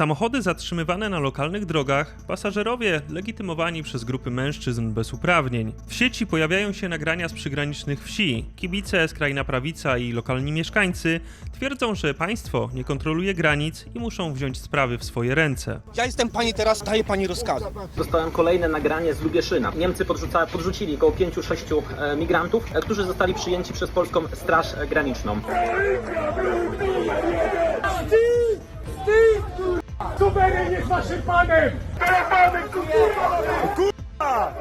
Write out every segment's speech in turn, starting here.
Samochody zatrzymywane na lokalnych drogach, pasażerowie legitymowani przez grupy mężczyzn bez uprawnień. W sieci pojawiają się nagrania z przygranicznych wsi. Kibice, skrajna prawica i lokalni mieszkańcy twierdzą, że państwo nie kontroluje granic i muszą wziąć sprawy w swoje ręce. Ja jestem pani teraz, daję pani rozkazy. Dostałem kolejne nagranie z Lubieszyna. Niemcy podrzuca, podrzucili około 5-6 e, migrantów, e, którzy zostali przyjęci przez polską Straż Graniczną. Suweren jest waszym panem! Teraz panem, kurwa!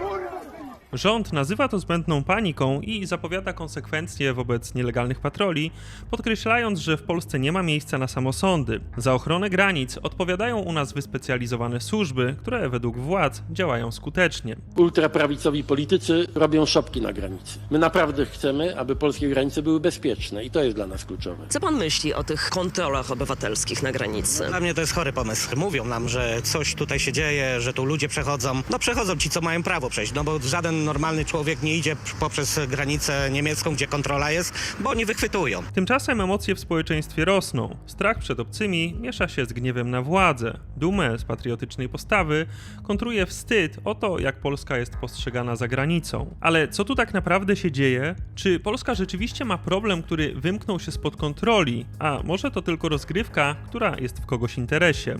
Rząd nazywa to zbędną paniką i zapowiada konsekwencje wobec nielegalnych patroli, podkreślając, że w Polsce nie ma miejsca na samosądy. Za ochronę granic odpowiadają u nas wyspecjalizowane służby, które według władz działają skutecznie. ultraprawicowi politycy robią szopki na granicy. My naprawdę chcemy, aby polskie granice były bezpieczne i to jest dla nas kluczowe. Co pan myśli o tych kontrolach obywatelskich na granicy? Dla mnie to jest chory pomysł. Mówią nam, że coś tutaj się dzieje, że tu ludzie przechodzą. No przechodzą ci, co mają prawo przejść, no bo żaden normalny człowiek nie idzie poprzez granicę niemiecką, gdzie kontrola jest, bo oni wychwytują. Tymczasem emocje w społeczeństwie rosną. Strach przed obcymi miesza się z gniewem na władzę. Dumę z patriotycznej postawy kontruje wstyd o to, jak Polska jest postrzegana za granicą. Ale co tu tak naprawdę się dzieje? Czy Polska rzeczywiście ma problem, który wymknął się spod kontroli? A może to tylko rozgrywka, która jest w kogoś interesie?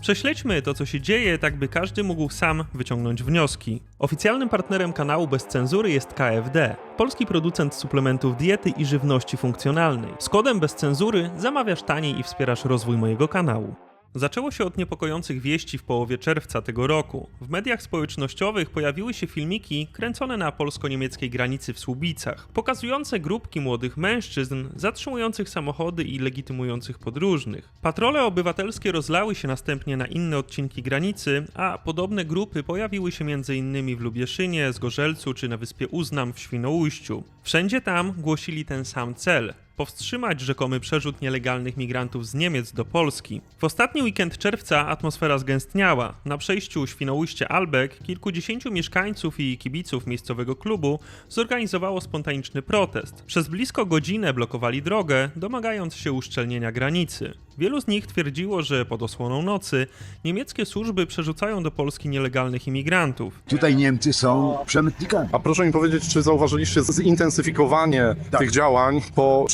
Prześledźmy to, co się dzieje, tak by każdy mógł sam wyciągnąć wnioski. Oficjalnym partnerem kanału bez cenzury jest KFD, polski producent suplementów diety i żywności funkcjonalnej. Z kodem bez cenzury zamawiasz taniej i wspierasz rozwój mojego kanału. Zaczęło się od niepokojących wieści w połowie czerwca tego roku. W mediach społecznościowych pojawiły się filmiki kręcone na polsko-niemieckiej granicy w Słubicach, pokazujące grupki młodych mężczyzn zatrzymujących samochody i legitymujących podróżnych. Patrole obywatelskie rozlały się następnie na inne odcinki granicy, a podobne grupy pojawiły się m.in. w Lubieszynie, Zgorzelcu czy na wyspie Uznam w Świnoujściu. Wszędzie tam głosili ten sam cel powstrzymać rzekomy przerzut nielegalnych migrantów z Niemiec do Polski. W ostatni weekend czerwca atmosfera zgęstniała. Na przejściu Świnoujście-Albek kilkudziesięciu mieszkańców i kibiców miejscowego klubu zorganizowało spontaniczny protest. Przez blisko godzinę blokowali drogę, domagając się uszczelnienia granicy. Wielu z nich twierdziło, że pod osłoną nocy niemieckie służby przerzucają do Polski nielegalnych imigrantów. Tutaj Niemcy są przemytnikami. A proszę mi powiedzieć, czy zauważyliście zintensyfikowanie Tak. tych działań po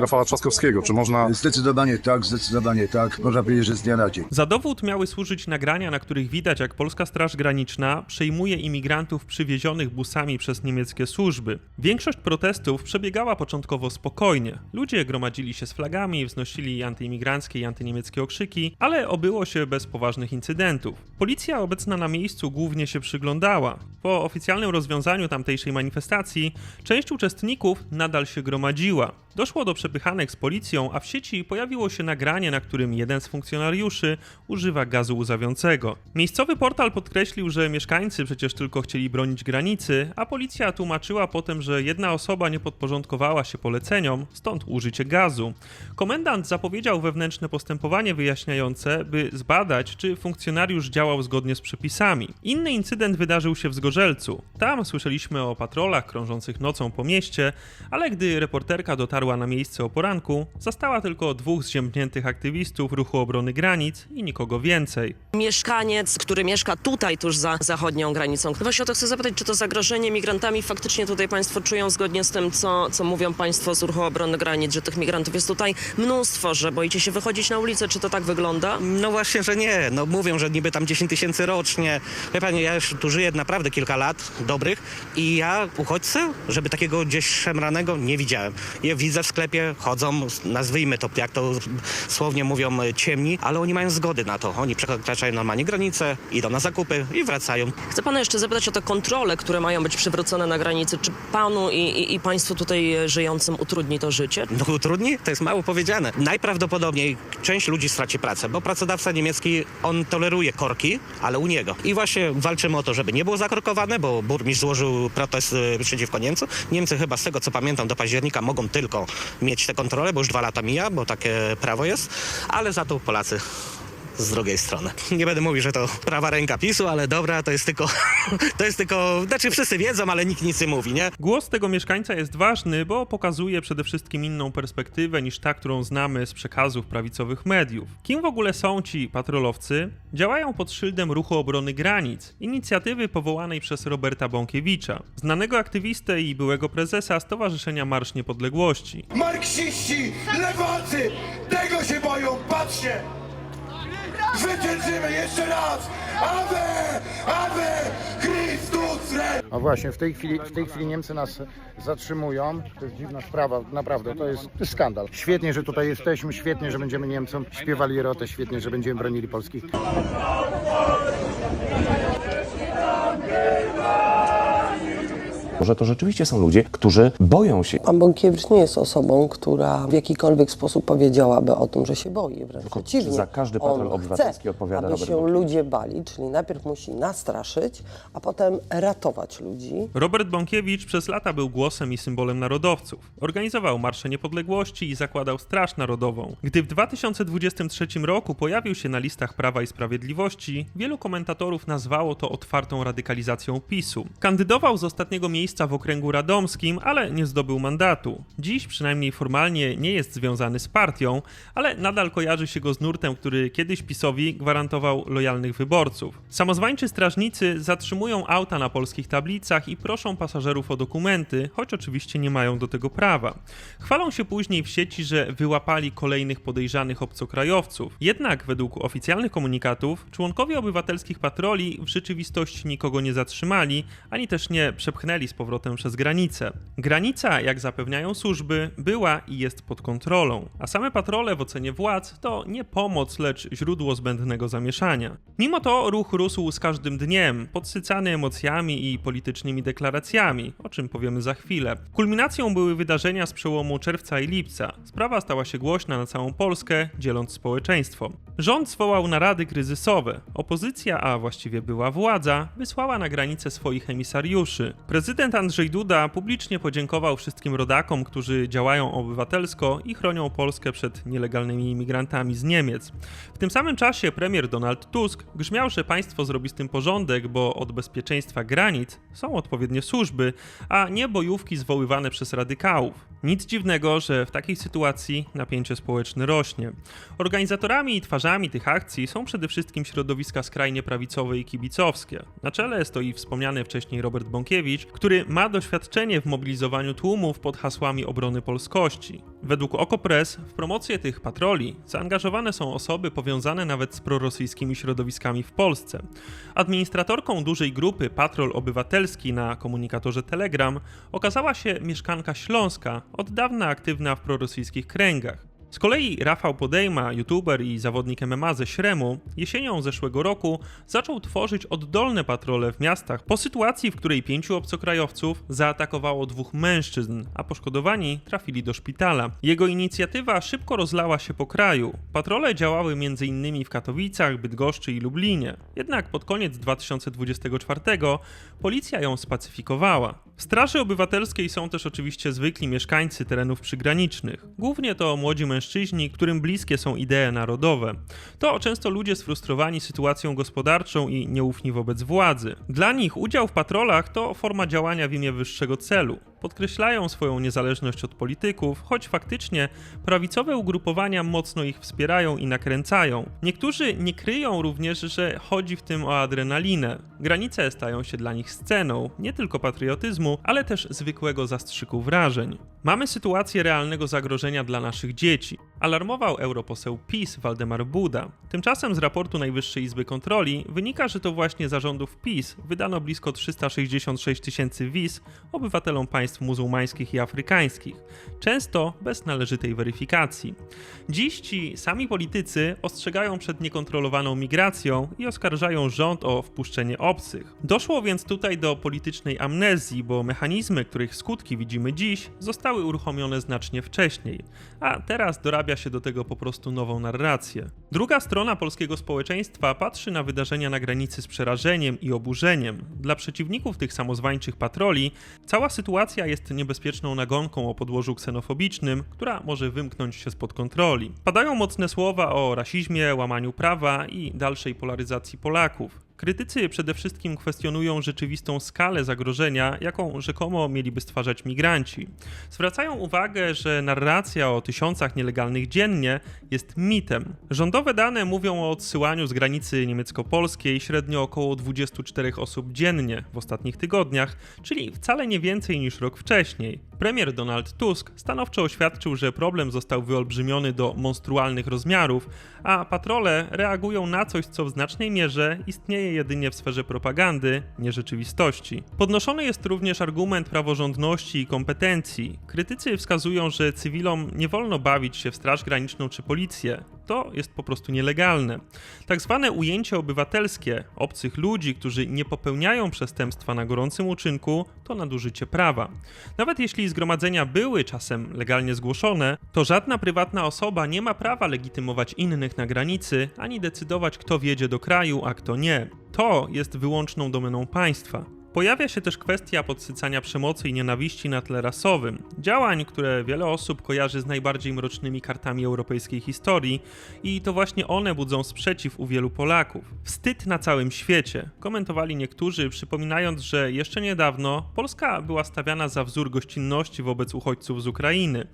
Rafała Trzaskowskiego? Czy można Zdecydowanie tak, zdecydowanie tak. Można powiedzieć, że z dnia na dzień. Za dowód miały służyć nagrania, na których widać, jak polska Straż Graniczna przejmuje imigrantów przywiezionych busami przez niemieckie służby. Większość protestów przebiegała początkowo spokojnie. Ludzie gromadzili się z flagami, wznosili antyimigranckie i antyniemieckie okrzyki, ale obyło się bez poważnych incydentów. Policja obecna na miejscu głównie się przyglądała. Po oficjalnym rozwiązaniu tamtejszej manifestacji, część uczestników nadal się gromadziła. Doszło do przepychanek z policją, a w sieci pojawiło się nagranie, na którym jeden z funkcjonariuszy używa gazu łzawiącego. Miejscowy portal podkreślił, że mieszkańcy przecież tylko chcieli bronić granicy, a policja tłumaczyła potem, że jedna osoba nie podporządkowała się poleceniom, stąd użycie gazu. Komendant zapowiedział wewnętrzne postępowanie wyjaśniające, by zbadać, czy funkcjonariusz działał zgodnie z przepisami. Inny incydent wydarzył się w Zgorzelcu. Tam słyszeliśmy o patrolach krążących nocą po mieście, ale gdy reporterka dotarła na miejsce o poranku, zastała tylko dwóch zziębniętych aktywistów ruchu obrony granic i nikogo więcej. Mieszkaniec, który mieszka tutaj, tuż za zachodnią granicą. Właśnie o to chcę zapytać, czy to zagrożenie migrantami faktycznie tutaj państwo czują zgodnie z tym, co, co mówią państwo z ruchu obrony granic, że tych migrantów jest tutaj mnóstwo, że boicie się wychodzić na ulicę, czy to tak wygląda? No właśnie, że nie. No mówią, że niby tam 10 tysięcy rocznie. Wie pani, ja już tu żyję naprawdę kilka lat dobrych i ja uchodźcę, żeby takiego gdzieś szemranego nie widziałem. Je widzę w sklepie, chodzą, nazwijmy to, jak to słownie mówią, ciemni, ale oni mają zgody na to. Oni przekraczają normalnie granice, idą na zakupy i wracają. Chcę pana jeszcze zapytać o te kontrole, które mają być przywrócone na granicy. Czy panu i, i, i państwu tutaj żyjącym utrudni to życie? No utrudni? To jest mało powiedziane. Najprawdopodobniej część ludzi straci pracę, bo pracodawca niemiecki, on toleruje korki, ale u niego. I właśnie walczymy o to, żeby nie było zakorkowane, bo burmistrz złożył protest y, przeciwko Niemcu. Niemcy chyba z tego, co pamiętam, do października mogą tylko mieć te kontrole, bo już dwa lata mija, bo takie prawo jest, ale za to Polacy z drugiej strony. Nie będę mówił, że to prawa ręka PiSu, ale dobra, to jest tylko, to jest tylko, znaczy wszyscy wiedzą, ale nikt nic nie mówi, nie? Głos tego mieszkańca jest ważny, bo pokazuje przede wszystkim inną perspektywę niż ta, którą znamy z przekazów prawicowych mediów. Kim w ogóle są ci patrolowcy? Działają pod szyldem Ruchu Obrony Granic, inicjatywy powołanej przez Roberta Bąkiewicza, znanego aktywistę i byłego prezesa Stowarzyszenia Marsz Niepodległości. Marksiści, lewacy, tego się boją, patrzcie! Zwyciężymy jeszcze raz! Ave, Ave, Chrystus Rex! A właśnie, w tej chwili, w tej chwili Niemcy nas zatrzymują. To jest dziwna sprawa, naprawdę, to jest, skandal. Świetnie, że tutaj jesteśmy, świetnie, że będziemy Niemcom śpiewali rotę, świetnie, że będziemy bronili polskich że to rzeczywiście są ludzie, którzy boją się. Pan Bąkiewicz nie jest osobą, która w jakikolwiek sposób powiedziałaby o tym, że się boi. Wręcz przeciwnie. za każdy patrol On obywatelski chce, odpowiada aby Robert się Bąkiewicz. ludzie bali, czyli najpierw musi nastraszyć, a potem ratować ludzi. Robert Bąkiewicz przez lata był głosem i symbolem narodowców. Organizował Marsze Niepodległości i zakładał Straż Narodową. Gdy w 2023 roku pojawił się na listach Prawa i Sprawiedliwości, wielu komentatorów nazwało to otwartą radykalizacją PiSu. Kandydował z ostatniego miejsca w okręgu radomskim, ale nie zdobył mandatu. Dziś, przynajmniej formalnie, nie jest związany z partią, ale nadal kojarzy się go z nurtem, który kiedyś PiSowi gwarantował lojalnych wyborców. Samozwańczy strażnicy zatrzymują auta na polskich tablicach i proszą pasażerów o dokumenty, choć oczywiście nie mają do tego prawa. Chwalą się później w sieci, że wyłapali kolejnych podejrzanych obcokrajowców. Jednak według oficjalnych komunikatów członkowie obywatelskich patroli w rzeczywistości nikogo nie zatrzymali, ani też nie przepchnęli z powrotem przez granicę. Granica, jak zapewniają służby, była i jest pod kontrolą, a same patrole w ocenie władz to nie pomoc, lecz źródło zbędnego zamieszania. Mimo to ruch rósł z każdym dniem, podsycany emocjami i politycznymi deklaracjami, o czym powiemy za chwilę. Kulminacją były wydarzenia z przełomu czerwca i lipca. Sprawa stała się głośna na całą Polskę, dzieląc społeczeństwo. Rząd zwołał narady kryzysowe. Opozycja, a właściwie była władza, wysłała na granicę swoich emisariuszy. Prezydent Andrzej Duda publicznie podziękował wszystkim rodakom, którzy działają obywatelsko i chronią Polskę przed nielegalnymi imigrantami z Niemiec. W tym samym czasie premier Donald Tusk grzmiał, że państwo zrobi z tym porządek, bo od bezpieczeństwa granic są odpowiednie służby, a nie bojówki zwoływane przez radykałów. Nic dziwnego, że w takiej sytuacji napięcie społeczne rośnie. Organizatorami i twarzami tych akcji są przede wszystkim środowiska skrajnie prawicowe i kibicowskie. Na czele stoi wspomniany wcześniej Robert Bąkiewicz, który ma doświadczenie w mobilizowaniu tłumów pod hasłami obrony polskości. Według Okopres w promocję tych patroli zaangażowane są osoby powiązane nawet z prorosyjskimi środowiskami w Polsce. Administratorką dużej grupy Patrol Obywatelski na komunikatorze Telegram okazała się mieszkanka Śląska, od dawna aktywna w prorosyjskich kręgach. Z kolei Rafał Podejma, youtuber i zawodnik MMA ze Śremu, jesienią zeszłego roku zaczął tworzyć oddolne patrole w miastach po sytuacji, w której pięciu obcokrajowców zaatakowało dwóch mężczyzn, a poszkodowani trafili do szpitala. Jego inicjatywa szybko rozlała się po kraju. Patrole działały m.in. w Katowicach, Bydgoszczy i Lublinie. Jednak pod koniec 2024 policja ją spacyfikowała. W Straży Obywatelskiej są też oczywiście zwykli mieszkańcy terenów przygranicznych. Głównie to młodzi mężczyźni, którym bliskie są idee narodowe. To często ludzie sfrustrowani sytuacją gospodarczą i nieufni wobec władzy. Dla nich udział w patrolach to forma działania w imię wyższego celu. Podkreślają swoją niezależność od polityków, choć faktycznie prawicowe ugrupowania mocno ich wspierają i nakręcają. Niektórzy nie kryją również, że chodzi w tym o adrenalinę. Granice stają się dla nich sceną nie tylko patriotyzmu, ale też zwykłego zastrzyku wrażeń. Mamy sytuację realnego zagrożenia dla naszych dzieci. Alarmował europoseł PiS Waldemar Buda. Tymczasem z raportu Najwyższej Izby Kontroli wynika, że to właśnie zarządów PiS wydano blisko 366 tysięcy wiz obywatelom państw muzułmańskich i afrykańskich, często bez należytej weryfikacji. Dziś ci sami politycy ostrzegają przed niekontrolowaną migracją i oskarżają rząd o wpuszczenie obcych. Doszło więc tutaj do politycznej amnezji, bo mechanizmy, których skutki widzimy dziś, zostały uruchomione znacznie wcześniej, a teraz dorabia się do tego po prostu nową narrację. Druga strona polskiego społeczeństwa patrzy na wydarzenia na granicy z przerażeniem i oburzeniem. Dla przeciwników tych samozwańczych patroli cała sytuacja jest niebezpieczną nagonką o podłożu ksenofobicznym, która może wymknąć się spod kontroli. Padają mocne słowa o rasizmie, łamaniu prawa i dalszej polaryzacji Polaków. Krytycy przede wszystkim kwestionują rzeczywistą skalę zagrożenia, jaką rzekomo mieliby stwarzać migranci. Zwracają uwagę, że narracja o tysiącach nielegalnych dziennie jest mitem. Rządowe dane mówią o odsyłaniu z granicy niemiecko-polskiej średnio około 24 osób dziennie w ostatnich tygodniach, czyli wcale nie więcej niż rok wcześniej. Premier Donald Tusk stanowczo oświadczył, że problem został wyolbrzymiony do monstrualnych rozmiarów, a patrole reagują na coś, co w znacznej mierze istnieje jedynie w sferze propagandy, nie rzeczywistości. Podnoszony jest również argument praworządności i kompetencji. Krytycy wskazują, że cywilom nie wolno bawić się w Straż Graniczną czy policję. To jest po prostu nielegalne. Tak zwane ujęcie obywatelskie obcych ludzi, którzy nie popełniają przestępstwa na gorącym uczynku, to nadużycie prawa. Nawet jeśli zgromadzenia były czasem legalnie zgłoszone, to żadna prywatna osoba nie ma prawa legitymować innych na granicy, ani decydować, kto wjedzie do kraju, a kto nie. To jest wyłączną domeną państwa. Pojawia się też kwestia podsycania przemocy i nienawiści na tle rasowym. Działań, które wiele osób kojarzy z najbardziej mrocznymi kartami europejskiej historii i to właśnie one budzą sprzeciw u wielu Polaków. Wstyd na całym świecie, komentowali niektórzy, przypominając, że jeszcze niedawno Polska była stawiana za wzór gościnności wobec uchodźców z Ukrainy.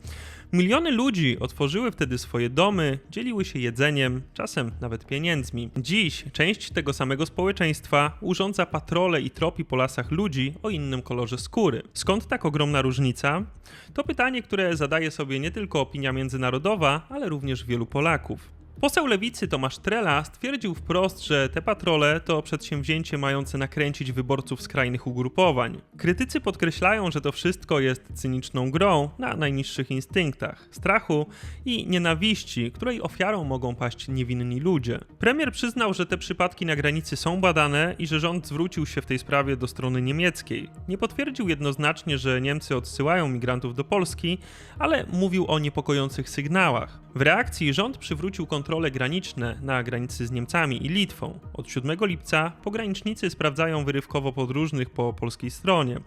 Miliony ludzi otworzyły wtedy swoje domy, dzieliły się jedzeniem, czasem nawet pieniędzmi. Dziś część tego samego społeczeństwa urządza patrole i tropi po lasach ludzi o innym kolorze skóry. Skąd tak ogromna różnica? To pytanie, które zadaje sobie nie tylko opinia międzynarodowa, ale również wielu Polaków. Poseł lewicy Tomasz Trela stwierdził wprost, że te patrole to przedsięwzięcie mające nakręcić wyborców skrajnych ugrupowań. Krytycy podkreślają, że to wszystko jest cyniczną grą na najniższych instynktach, strachu i nienawiści, której ofiarą mogą paść niewinni ludzie. Premier przyznał, że te przypadki na granicy są badane i że rząd zwrócił się w tej sprawie do strony niemieckiej. Nie potwierdził jednoznacznie, że Niemcy odsyłają migrantów do Polski, ale mówił o niepokojących sygnałach. W reakcji rząd przywrócił kontrole graniczne na granicy z Niemcami i Litwą. Od 7 lipca pogranicznicy sprawdzają wyrywkowo podróżnych po polskiej stronie.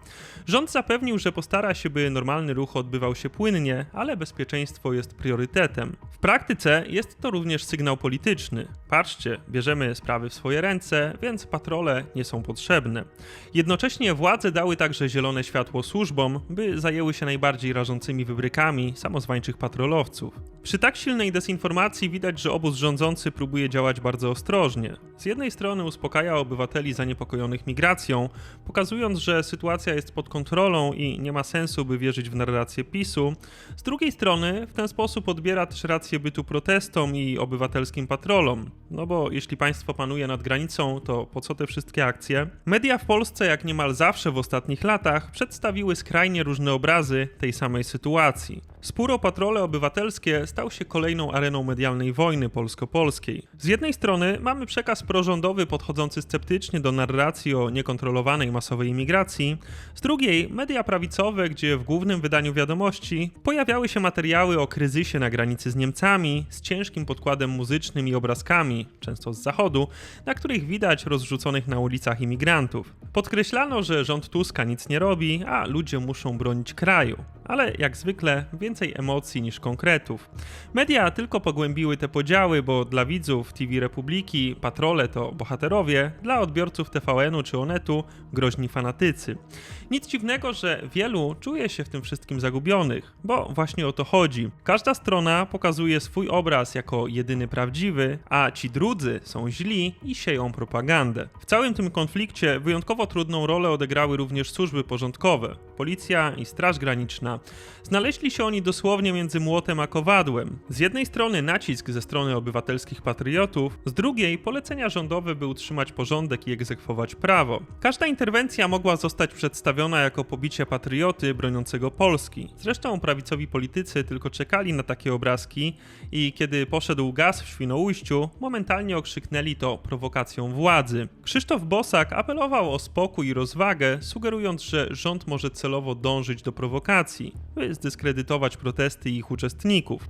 Rząd zapewnił, że postara się, by normalny ruch odbywał się płynnie, ale bezpieczeństwo jest priorytetem. W praktyce jest to również sygnał polityczny. Patrzcie, bierzemy sprawy w swoje ręce, więc patrole nie są potrzebne. Jednocześnie władze dały także zielone światło służbom, by zajęły się najbardziej rażącymi wybrykami samozwańczych patrolowców. Przy tak silnej dezinformacji widać, że obóz rządzący próbuje działać bardzo ostrożnie. Z jednej strony uspokaja obywateli zaniepokojonych migracją, pokazując, że sytuacja jest pod kontrolą i nie ma sensu, by wierzyć w narrację PiSu. Z drugiej strony w ten sposób odbiera też rację bytu protestom i obywatelskim patrolom. No bo jeśli państwo panuje nad granicą, to po co te wszystkie akcje? Media w Polsce, jak niemal zawsze w ostatnich latach, przedstawiły skrajnie różne obrazy tej samej sytuacji. Spór o patrole obywatelskie stał się kolejną areną medialnej wojny polsko-polskiej. Z jednej strony mamy przekaz prorządowy podchodzący sceptycznie do narracji o niekontrolowanej masowej imigracji, z drugiej media prawicowe, gdzie w głównym wydaniu wiadomości pojawiały się materiały o kryzysie na granicy z Niemcami, z ciężkim podkładem muzycznym i obrazkami, często z zachodu, na których widać rozrzuconych na ulicach imigrantów. Podkreślano, że rząd Tuska nic nie robi, a ludzie muszą bronić kraju. Ale jak zwykle więcej emocji niż konkretów. Media tylko pogłębiły te podziały, bo dla widzów TV Republiki patrole to bohaterowie, dla odbiorców TVN-u czy Onetu groźni fanatycy. Nic dziwnego, że wielu czuje się w tym wszystkim zagubionych, bo właśnie o to chodzi. Każda strona pokazuje swój obraz jako jedyny prawdziwy, a ci drudzy są źli i sieją propagandę. W całym tym konflikcie wyjątkowo trudną rolę odegrały również służby porządkowe, policja i Straż Graniczna. Znaleźli się oni dosłownie między młotem a kowadłem. Z jednej strony nacisk ze strony obywatelskich patriotów, z drugiej polecenia rządowe, by utrzymać porządek i egzekwować prawo. Każda interwencja mogła zostać przedstawiona jako pobicie patrioty broniącego Polski. Zresztą prawicowi politycy tylko czekali na takie obrazki i kiedy poszedł gaz w Świnoujściu, momentalnie okrzyknęli to prowokacją władzy. Krzysztof Bosak apelował o spokój i rozwagę, sugerując, że rząd może celowo dążyć do prowokacji by zdyskredytować protesty i ich uczestników.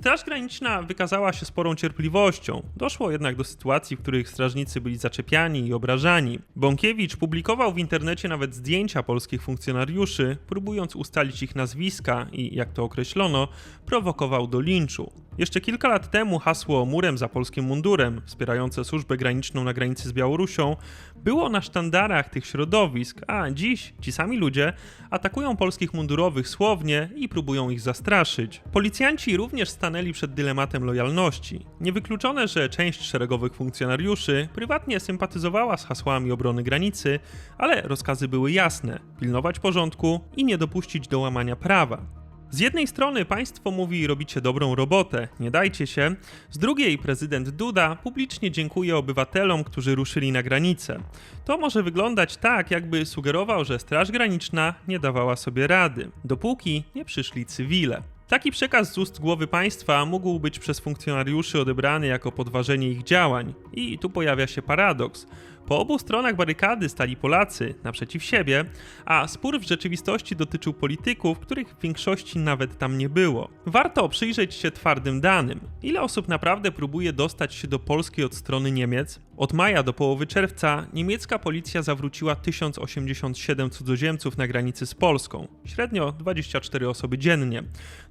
Straż Graniczna wykazała się sporą cierpliwością. Doszło jednak do sytuacji, w których strażnicy byli zaczepiani i obrażani. Bąkiewicz publikował w internecie nawet zdjęcia polskich funkcjonariuszy, próbując ustalić ich nazwiska i, jak to określono, prowokował do linczu. Jeszcze kilka lat temu hasło murem za polskim mundurem, wspierające służbę graniczną na granicy z Białorusią, było na sztandarach tych środowisk, a dziś ci sami ludzie atakują polskich mundurowych słownie i próbują ich zastraszyć. Policjanci również stanęli przed dylematem lojalności. Niewykluczone, że część szeregowych funkcjonariuszy prywatnie sympatyzowała z hasłami obrony granicy, ale rozkazy były jasne: pilnować porządku i nie dopuścić do łamania prawa. Z jednej strony państwo mówi robicie dobrą robotę, nie dajcie się, z drugiej prezydent Duda publicznie dziękuje obywatelom, którzy ruszyli na granicę. To może wyglądać tak, jakby sugerował, że Straż Graniczna nie dawała sobie rady, dopóki nie przyszli cywile. Taki przekaz z ust głowy państwa mógł być przez funkcjonariuszy odebrany jako podważenie ich działań. I tu pojawia się paradoks. Po obu stronach barykady stali Polacy naprzeciw siebie, a spór w rzeczywistości dotyczył polityków, których w większości nawet tam nie było. Warto przyjrzeć się twardym danym. Ile osób naprawdę próbuje dostać się do Polski od strony Niemiec? Od maja do połowy czerwca niemiecka policja zawróciła 1087 cudzoziemców na granicy z Polską, średnio 24 osoby dziennie.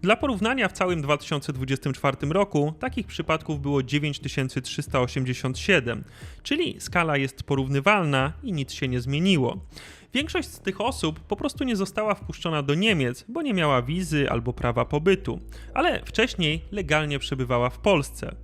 Dla porównania w całym 2024 roku takich przypadków było 9387, czyli skala jest porównywalna i nic się nie zmieniło. Większość z tych osób po prostu nie została wpuszczona do Niemiec, bo nie miała wizy albo prawa pobytu, ale wcześniej legalnie przebywała w Polsce.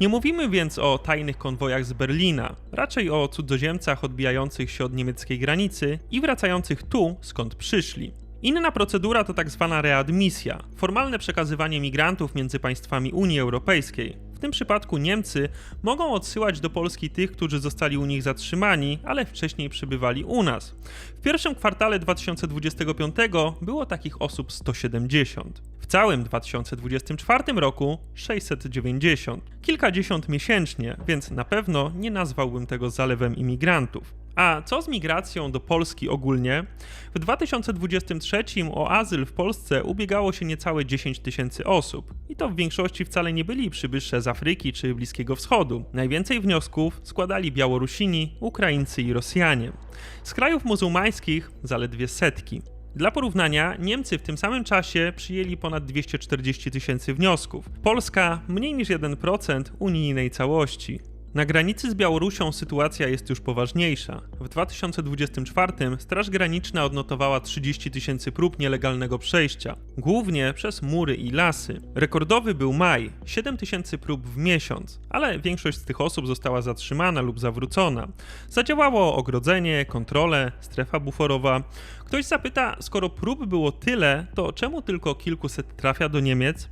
Nie mówimy więc o tajnych konwojach z Berlina, raczej o cudzoziemcach odbijających się od niemieckiej granicy i wracających tu, skąd przyszli. Inna procedura to tak zwana readmisja, formalne przekazywanie migrantów między państwami Unii Europejskiej. Tym przypadku Niemcy mogą odsyłać do Polski tych, którzy zostali u nich zatrzymani, ale wcześniej przybywali u nas. W pierwszym kwartale 2025 było takich osób 170. W całym 2024 roku 690. Kilkadziesiąt miesięcznie, więc na pewno nie nazwałbym tego zalewem imigrantów. A co z migracją do Polski ogólnie? W 2023 o azyl w Polsce ubiegało się niecałe 10 tysięcy osób. I to w większości wcale nie byli przybysze z Afryki czy Bliskiego Wschodu. Najwięcej wniosków składali Białorusini, Ukraińcy i Rosjanie. Z krajów muzułmańskich zaledwie setki. Dla porównania, Niemcy w tym samym czasie przyjęli ponad 240 tysięcy wniosków. Polska mniej niż 1% unijnej całości. Na granicy z Białorusią sytuacja jest już poważniejsza. W 2024 Straż Graniczna odnotowała 30 tysięcy prób nielegalnego przejścia, głównie przez mury i lasy. Rekordowy był maj 7 tysięcy prób w miesiąc, ale większość z tych osób została zatrzymana lub zawrócona. Zadziałało ogrodzenie, kontrole, strefa buforowa. Ktoś zapyta, skoro prób było tyle, to czemu tylko kilkuset trafia do Niemiec?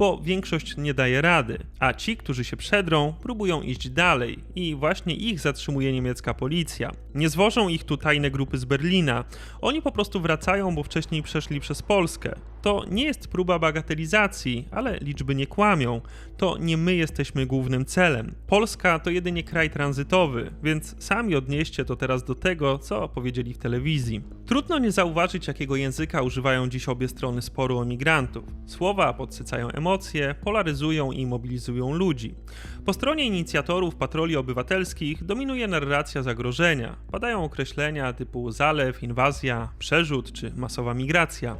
Bo większość nie daje rady, a ci, którzy się przedrą, próbują iść dalej i właśnie ich zatrzymuje niemiecka policja. Nie zwożą ich tu tajne grupy z Berlina, oni po prostu wracają, bo wcześniej przeszli przez Polskę. To nie jest próba bagatelizacji, ale liczby nie kłamią. To nie my jesteśmy głównym celem. Polska to jedynie kraj tranzytowy, więc sami odnieście to teraz do tego, co powiedzieli w telewizji. Trudno nie zauważyć, jakiego języka używają dziś obie strony sporu o migrantów. Słowa podsycają emocje, polaryzują i mobilizują ludzi. Po stronie inicjatorów patroli obywatelskich dominuje narracja zagrożenia. Padają określenia typu zalew, inwazja, przerzut czy masowa migracja.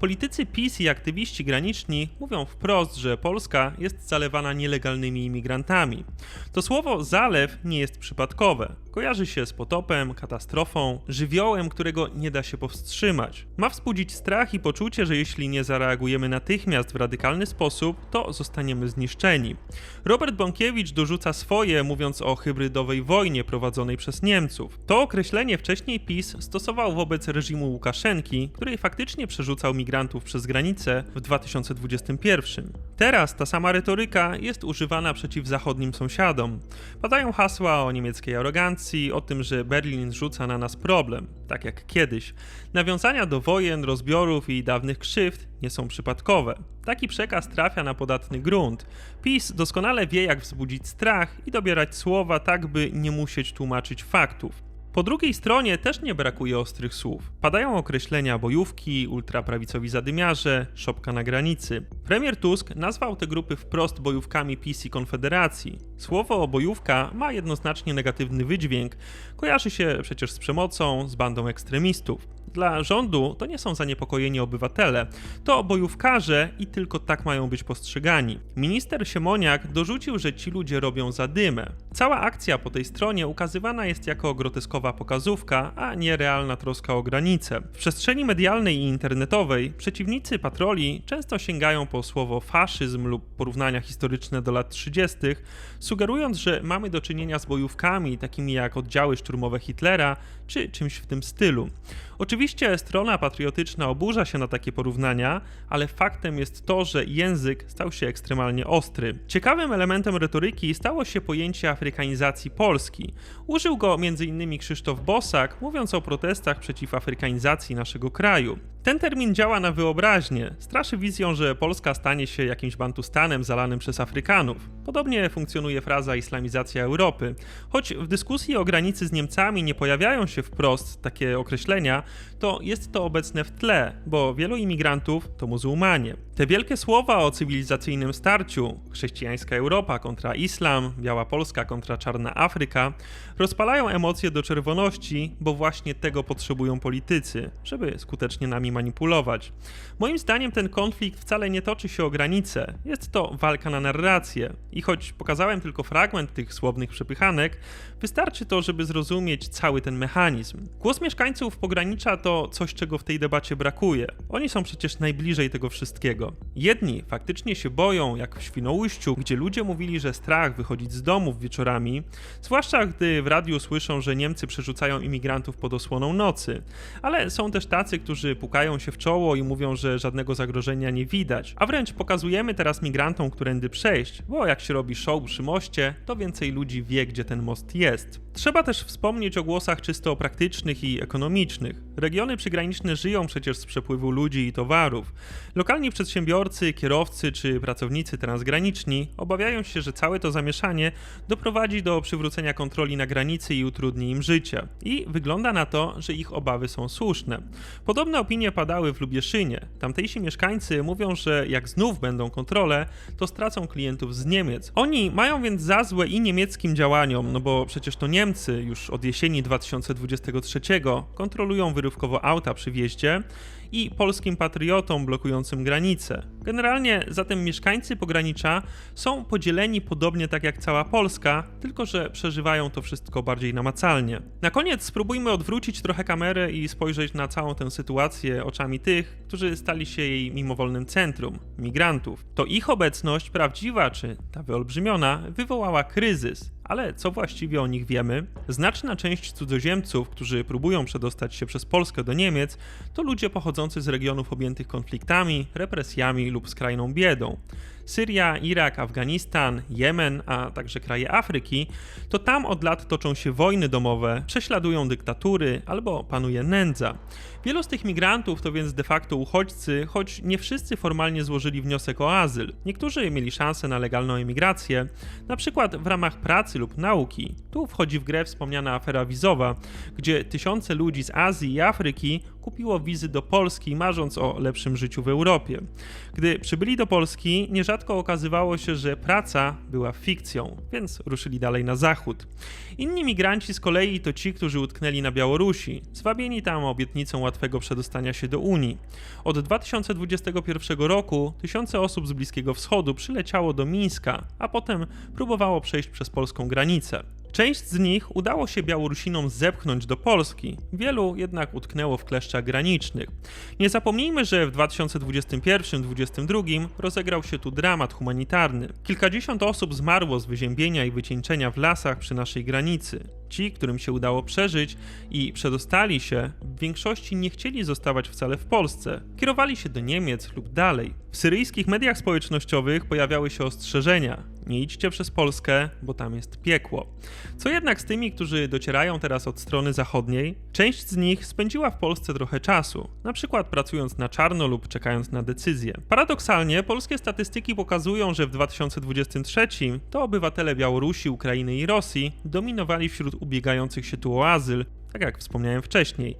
Politycy PiS i aktywiści graniczni mówią wprost, że Polska jest zalewana nielegalnymi imigrantami. To słowo zalew nie jest przypadkowe. Kojarzy się z potopem, katastrofą, żywiołem, którego nie da się powstrzymać. Ma wzbudzić strach i poczucie, że jeśli nie zareagujemy natychmiast w radykalny sposób, to zostaniemy zniszczeni. Robert Bąkiewicz dorzuca swoje, mówiąc o hybrydowej wojnie prowadzonej przez Niemców. To określenie wcześniej PiS stosował wobec reżimu Łukaszenki, który faktycznie przerzucał migrantów przez granicę w 2021. Teraz ta sama retoryka jest używana przeciw zachodnim sąsiadom. Padają hasła o niemieckiej arogancji, o tym, że Berlin rzuca na nas problem, tak jak kiedyś. Nawiązania do wojen, rozbiorów i dawnych krzywd nie są przypadkowe. Taki przekaz trafia na podatny grunt. PiS doskonale wie, jak wzbudzić strach i dobierać słowa tak, by nie musieć tłumaczyć faktów. Po drugiej stronie też nie brakuje ostrych słów. Padają określenia bojówki, ultraprawicowi zadymiarze, szopka na granicy. Premier Tusk nazwał te grupy wprost bojówkami PiS i Konfederacji. Słowo bojówka ma jednoznacznie negatywny wydźwięk, kojarzy się przecież z przemocą, z bandą ekstremistów. Dla rządu to nie są zaniepokojeni obywatele, to bojówkarze i tylko tak mają być postrzegani. Minister Siemoniak dorzucił, że ci ludzie robią zadymę. Cała akcja po tej stronie ukazywana jest jako groteskowa pokazówka, a nie realna troska o granice. W przestrzeni medialnej i internetowej przeciwnicy patroli często sięgają po słowo faszyzm lub porównania historyczne do lat 30., sugerując, że mamy do czynienia z bojówkami takimi jak oddziały szturmowe Hitlera czy czymś w tym stylu. Oczywiście strona patriotyczna oburza się na takie porównania, ale faktem jest to, że język stał się ekstremalnie ostry. Ciekawym elementem retoryki stało się pojęcie afrykanizacji Polski. Użył go m.in. Krzysztof Bosak, mówiąc o protestach przeciw afrykanizacji naszego kraju. Ten termin działa na wyobraźnię, straszy wizją, że Polska stanie się jakimś bantustanem zalanym przez Afrykanów. Podobnie funkcjonuje fraza islamizacja Europy. Choć w dyskusji o granicy z Niemcami nie pojawiają się wprost takie określenia, to jest to obecne w tle, bo wielu imigrantów to muzułmanie. Te wielkie słowa o cywilizacyjnym starciu chrześcijańska Europa kontra islam, biała Polska kontra czarna Afryka rozpalają emocje do czerwoności, bo właśnie tego potrzebują politycy, żeby skutecznie nami manipulować. Moim zdaniem ten konflikt wcale nie toczy się o granice, jest to walka na narrację. I choć pokazałem tylko fragment tych słownych przepychanek, wystarczy to, żeby zrozumieć cały ten mechanizm. Głos mieszkańców pogranicza to coś, czego w tej debacie brakuje. Oni są przecież najbliżej tego wszystkiego. Jedni faktycznie się boją, jak w Świnoujściu, gdzie ludzie mówili, że strach wychodzić z domów wieczorami, zwłaszcza gdy w radiu słyszą, że Niemcy przerzucają imigrantów pod osłoną nocy. Ale są też tacy, którzy pukają się w czoło i mówią, że żadnego zagrożenia nie widać. A wręcz pokazujemy teraz migrantom, którędy przejść, bo jak się robi show przy moście, to więcej ludzi wie, gdzie ten most jest. Trzeba też wspomnieć o głosach czysto praktycznych i ekonomicznych. Regiony przygraniczne żyją przecież z przepływu ludzi i towarów. Lokalni przedsiębiorcy, kierowcy czy pracownicy transgraniczni obawiają się, że całe to zamieszanie doprowadzi do przywrócenia kontroli na granicy i utrudni im życie. I wygląda na to, że ich obawy są słuszne. Podobne opinie padały w Lubieszynie. Tamtejsi mieszkańcy mówią, że jak znów będą kontrole, to stracą klientów z Niemiec. Oni mają więc za złe i niemieckim działaniom, no bo przecież to Niemcy już od jesieni 2023 kontrolują wyrywkowo auta przy wjeździe i polskim patriotom blokującym granice. Generalnie zatem mieszkańcy pogranicza są podzieleni podobnie tak jak cała Polska, tylko że przeżywają to wszystko bardziej namacalnie. Na koniec spróbujmy odwrócić trochę kamerę i spojrzeć na całą tę sytuację oczami tych, którzy stali się jej mimowolnym centrum migrantów. To ich obecność, prawdziwa czy ta wyolbrzymiona, wywołała kryzys. Ale co właściwie o nich wiemy? Znaczna część cudzoziemców, którzy próbują przedostać się przez Polskę do Niemiec, to ludzie pochodzący z regionów objętych konfliktami, represjami lub skrajną biedą. Syria, Irak, Afganistan, Jemen, a także kraje Afryki, to tam od lat toczą się wojny domowe, prześladują dyktatury albo panuje nędza. Wielu z tych migrantów to więc de facto uchodźcy, choć nie wszyscy formalnie złożyli wniosek o azyl. Niektórzy mieli szansę na legalną emigrację, na przykład w ramach pracy lub nauki. Tu wchodzi w grę wspomniana afera wizowa, gdzie tysiące ludzi z Azji i Afryki kupiło wizy do Polski, marząc o lepszym życiu w Europie. Gdy przybyli do Polski, nierzadko okazywało się, że praca była fikcją, więc ruszyli dalej na zachód. Inni migranci z kolei to ci, którzy utknęli na Białorusi, zwabieni tam obietnicą łatwego przedostania się do Unii. Od 2021 roku tysiące osób z Bliskiego Wschodu przyleciało do Mińska, a potem próbowało przejść przez polską granicę. Część z nich udało się Białorusinom zepchnąć do Polski, wielu jednak utknęło w kleszczach granicznych. Nie zapomnijmy, że w 2021-2022 rozegrał się tu dramat humanitarny. Kilkadziesiąt osób zmarło z wyziębienia i wycieńczenia w lasach przy naszej granicy. Ci, którym się udało przeżyć i przedostali się, w większości nie chcieli zostawać wcale w Polsce. Kierowali się do Niemiec lub dalej. W syryjskich mediach społecznościowych pojawiały się ostrzeżenia. Nie idźcie przez Polskę, bo tam jest piekło. Co jednak z tymi, którzy docierają teraz od strony zachodniej? Część z nich spędziła w Polsce trochę czasu, na przykład pracując na czarno lub czekając na decyzję. Paradoksalnie, polskie statystyki pokazują, że w 2023 to obywatele Białorusi, Ukrainy i Rosji dominowali wśród ubiegających się tu o azyl, tak jak wspomniałem wcześniej.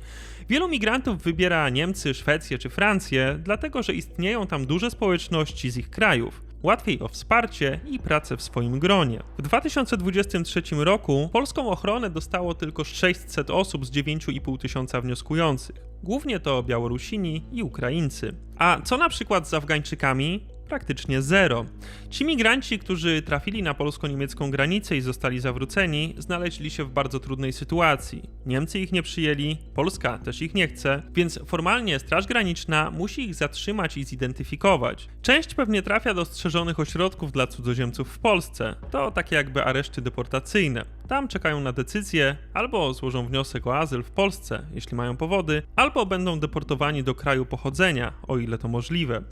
Wielu migrantów wybiera Niemcy, Szwecję czy Francję, dlatego że istnieją tam duże społeczności z ich krajów. Łatwiej o wsparcie i pracę w swoim gronie. W 2023 roku polską ochronę dostało tylko 600 osób z 9,5 tysiąca wnioskujących. Głównie to Białorusini i Ukraińcy. A co na przykład z Afgańczykami? Praktycznie zero. Ci migranci, którzy trafili na polsko-niemiecką granicę i zostali zawróceni, znaleźli się w bardzo trudnej sytuacji. Niemcy ich nie przyjęli, Polska też ich nie chce, więc formalnie Straż Graniczna musi ich zatrzymać i zidentyfikować. Część pewnie trafia do strzeżonych ośrodków dla cudzoziemców w Polsce. To takie jakby areszty deportacyjne. Tam czekają na decyzję, albo złożą wniosek o azyl w Polsce, jeśli mają powody, albo będą deportowani do kraju pochodzenia, o ile to możliwe.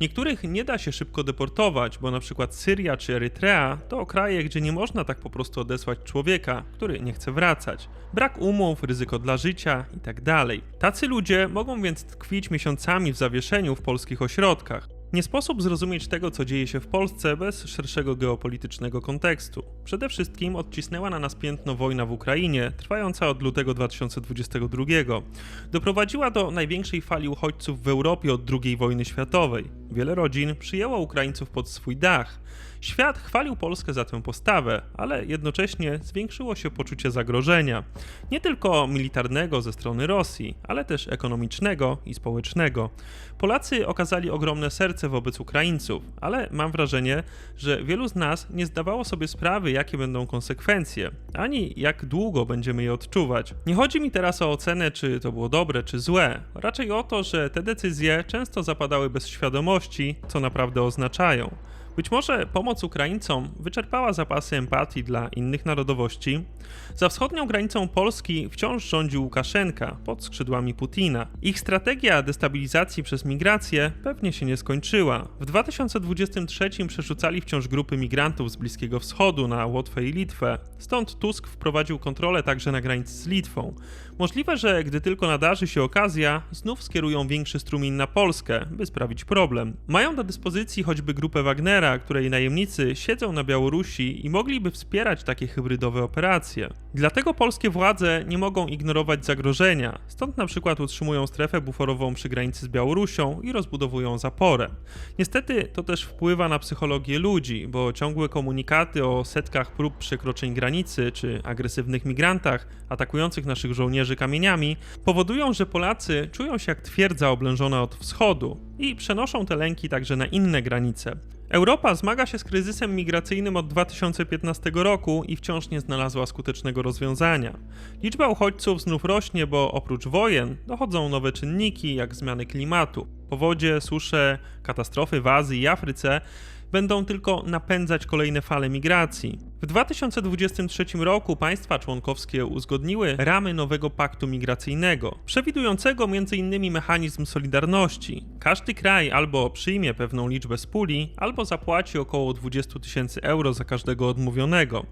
Niektórych nie da się szybko deportować, bo przykład Syria czy Erytrea to kraje, gdzie nie można tak po prostu odesłać człowieka, który nie chce wracać. Brak umów, ryzyko dla życia itd. Tacy ludzie mogą więc tkwić miesiącami w zawieszeniu w polskich ośrodkach. Nie sposób zrozumieć tego, co dzieje się w Polsce bez szerszego geopolitycznego kontekstu. Przede wszystkim odcisnęła na nas piętno wojna w Ukrainie, trwająca od lutego 2022. Doprowadziła do największej fali uchodźców w Europie od II wojny światowej. Wiele rodzin przyjęło Ukraińców pod swój dach. Świat chwalił Polskę za tę postawę, ale jednocześnie zwiększyło się poczucie zagrożenia. Nie tylko militarnego ze strony Rosji, ale też ekonomicznego i społecznego. Polacy okazali ogromne serce wobec Ukraińców, ale mam wrażenie, że wielu z nas nie zdawało sobie sprawy, jakie będą konsekwencje, ani jak długo będziemy je odczuwać. Nie chodzi mi teraz o ocenę, czy to było dobre, czy złe, raczej o to, że te decyzje często zapadały bez świadomości, co naprawdę oznaczają. Być może pomoc Ukraińcom wyczerpała zapasy empatii dla innych narodowości. Za wschodnią granicą Polski wciąż rządził Łukaszenka pod skrzydłami Putina. Ich strategia destabilizacji przez migrację pewnie się nie skończyła. W 2023 przerzucali wciąż grupy migrantów z Bliskiego Wschodu na Łotwę i Litwę. Stąd Tusk wprowadził kontrolę także na granicy z Litwą. Możliwe, że gdy tylko nadarzy się okazja, znów skierują większy strumień na Polskę, by sprawić problem. Mają do dyspozycji choćby grupę Wagnera, której najemnicy siedzą na Białorusi i mogliby wspierać takie hybrydowe operacje. Dlatego polskie władze nie mogą ignorować zagrożenia, stąd na przykład utrzymują strefę buforową przy granicy z Białorusią i rozbudowują zaporę. Niestety to też wpływa na psychologię ludzi, bo ciągłe komunikaty o setkach prób przekroczeń granicy czy agresywnych migrantach atakujących naszych żołnierzy kamieniami powodują, że Polacy czują się jak twierdza oblężona od wschodu i przenoszą te lęki także na inne granice. Europa zmaga się z kryzysem migracyjnym od 2015 roku i wciąż nie znalazła skutecznego rozwiązania. Liczba uchodźców znów rośnie, bo oprócz wojen dochodzą nowe czynniki, jak zmiany klimatu. Powodzie, susze, katastrofy w Azji i Afryce będą tylko napędzać kolejne fale migracji. W 2023 roku państwa członkowskie uzgodniły ramy nowego paktu migracyjnego, przewidującego m.in. mechanizm solidarności. Każdy kraj albo przyjmie pewną liczbę z puli, albo zapłaci około 20 tysięcy euro za każdego odmówionego.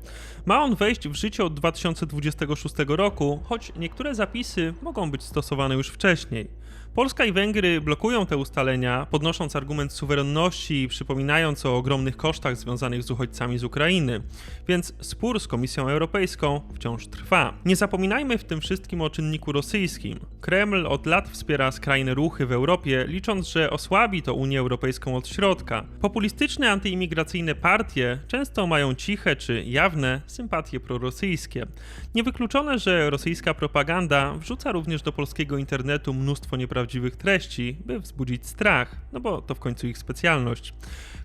Ma on wejść w życie od 2026 roku, choć niektóre zapisy mogą być stosowane już wcześniej. Polska i Węgry blokują te ustalenia, podnosząc argument suwerenności i przypominając o ogromnych kosztach związanych z uchodźcami z Ukrainy, więc spór z Komisją Europejską wciąż trwa. Nie zapominajmy w tym wszystkim o czynniku rosyjskim. Kreml od lat wspiera skrajne ruchy w Europie, licząc, że osłabi to Unię Europejską od środka. Populistyczne antyimigracyjne partie często mają ciche czy jawne sympatie prorosyjskie. Niewykluczone, że rosyjska propaganda wrzuca również do polskiego internetu mnóstwo nieprawdziwych prawdziwych treści, by wzbudzić strach, no bo to w końcu ich specjalność.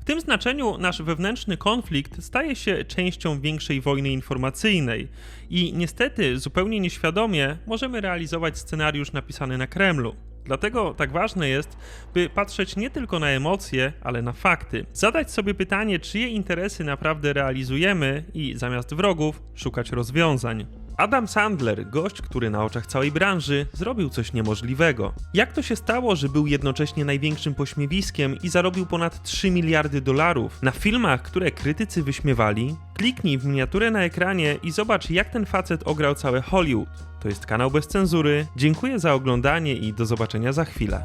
W tym znaczeniu nasz wewnętrzny konflikt staje się częścią większej wojny informacyjnej i niestety zupełnie nieświadomie możemy realizować scenariusz napisany na Kremlu. Dlatego tak ważne jest, by patrzeć nie tylko na emocje, ale na fakty. Zadać sobie pytanie, czyje interesy naprawdę realizujemy i zamiast wrogów szukać rozwiązań. Adam Sandler, gość, który na oczach całej branży zrobił coś niemożliwego. Jak to się stało, że był jednocześnie największym pośmiewiskiem i zarobił ponad 3 miliardy dolarów na filmach, które krytycy wyśmiewali? Kliknij w miniaturę na ekranie i zobacz, jak ten facet ograł całe Hollywood. To jest kanał bez cenzury. Dziękuję za oglądanie i do zobaczenia za chwilę.